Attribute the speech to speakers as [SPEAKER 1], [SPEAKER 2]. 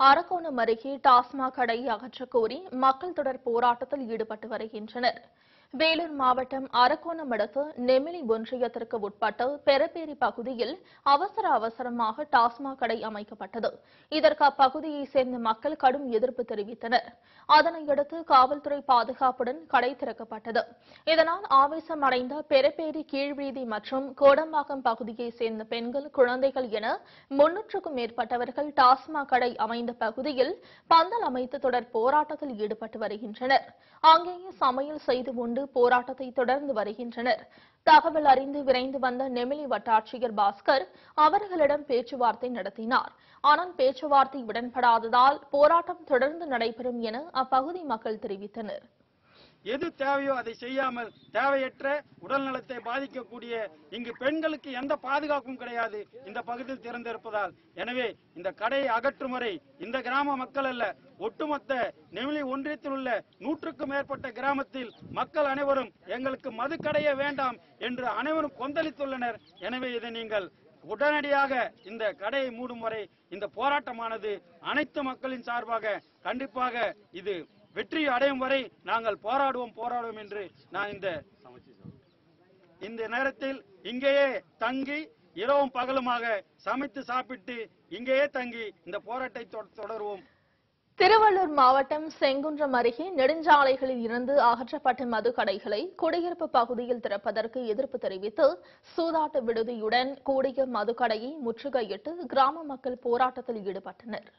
[SPEAKER 1] அரக்கோணம் அருகே டாஸ்மாக் கடையை அகற்றக்கோரி மக்கள் தொடர் போராட்டத்தில் ஈடுபட்டு வருகின்றனர். வேலூர் மாவட்டம் அரக்கோணம் அடுத்து நெமிலி ஒன்றியத்திற்கு உட்பட்ட பெரப்பேரி பகுதியில் அவசர அவசரமாக டாஸ்மாக் கடை அமைக்கப்பட்டது. இதற்கு அப்பகுதியைச் சேர்ந்த மக்கள் கடும் எதிர்ப்பு தெரிவித்தனர். அதனையடுத்து காவல்துறை பாதுகாப்புடன் கடை திறக்கப்பட்டது. இதனால் ஆவேசம் அடைந்த பெரப்பேரி கீழ்வீதி மற்றும் கோடம்பாக்கம் பகுதியைச் சேர்ந்த பெண்கள் குழந்தைகள் என முன்னூற்றுக்கும் மேற்பட்டவர்கள் டாஸ்மாக் கடை அமைந்த பகுதியில் பந்தல் அமைத்து தொடர் போராட்டத்தில் ஈடுபட்டு வருகின்றனர். அங்கேயே சமையல் செய்து உண்டு போராட்டத்தை தொடர்ந்து வருகின்றனர். தகவல் அறிந்து விரைந்து வந்த நெமிலி வட்டாட்சியர் பாஸ்கர் அவர்களிடம் பேச்சுவார்த்தை நடத்தினார். ஆனால் பேச்சுவார்த்தை உடன்படாததால் போராட்டம் தொடர்ந்து நடைபெறும் என அப்பகுதி மக்கள் தெரிவித்தனர்.
[SPEAKER 2] எது தேவையோ அதை செய்யாமல் தேவையற்ற உடல் நலத்தை பாதிக்கக்கூடிய இங்கு பெண்களுக்கு எந்த பாதுகாப்பும் கிடையாது. இந்த பகுதியில் திறந்திருப்பதால். எனவே இந்த கடையை அகற்றும் வரை இந்த கிராம மக்கள் அல்ல ஒட்டுமொத்த நெமிலி ஒன்றியத்தில் உள்ள நூற்றுக்கும் மேற்பட்ட கிராமத்தில் மக்கள் அனைவரும் எங்களுக்கு மதுக்கடையே வேண்டாம் என்று அனைவரும் கொந்தளித்துள்ளனர். எனவே இதை நீங்கள் உடனடியாக இந்த கடையை மூடும் வரை இந்த போராட்டமானது அனைத்து மக்களின் சார்பாக கண்டிப்பாக இது வெற்றி அடையும் வரை நாங்கள் போராடுவோம் போராடுவோம் என்று நான் இந்த இந்த நேரத்தில் இங்கேயே தங்கி இரவும் பகலுமாக சமைத்து சாப்பிட்டு இங்கேயே தங்கி இந்த போராட்டத்தை தொடருவோம்.
[SPEAKER 1] திருவள்ளூர் மாவட்டம் செங்குன்றம் அருகே நெடுஞ்சாலைகளில் இருந்து அகற்றப்பட்ட மது கடைகளை குடியிருப்பு பகுதியில் திறப்பதற்கு எதிர்ப்பு தெரிவித்து சூதாட்ட விடுதியுடன் கூடிய மதுக்கடையை முற்றுகையிட்டு கிராம மக்கள் போராட்டத்தில் ஈடுபட்டனர்.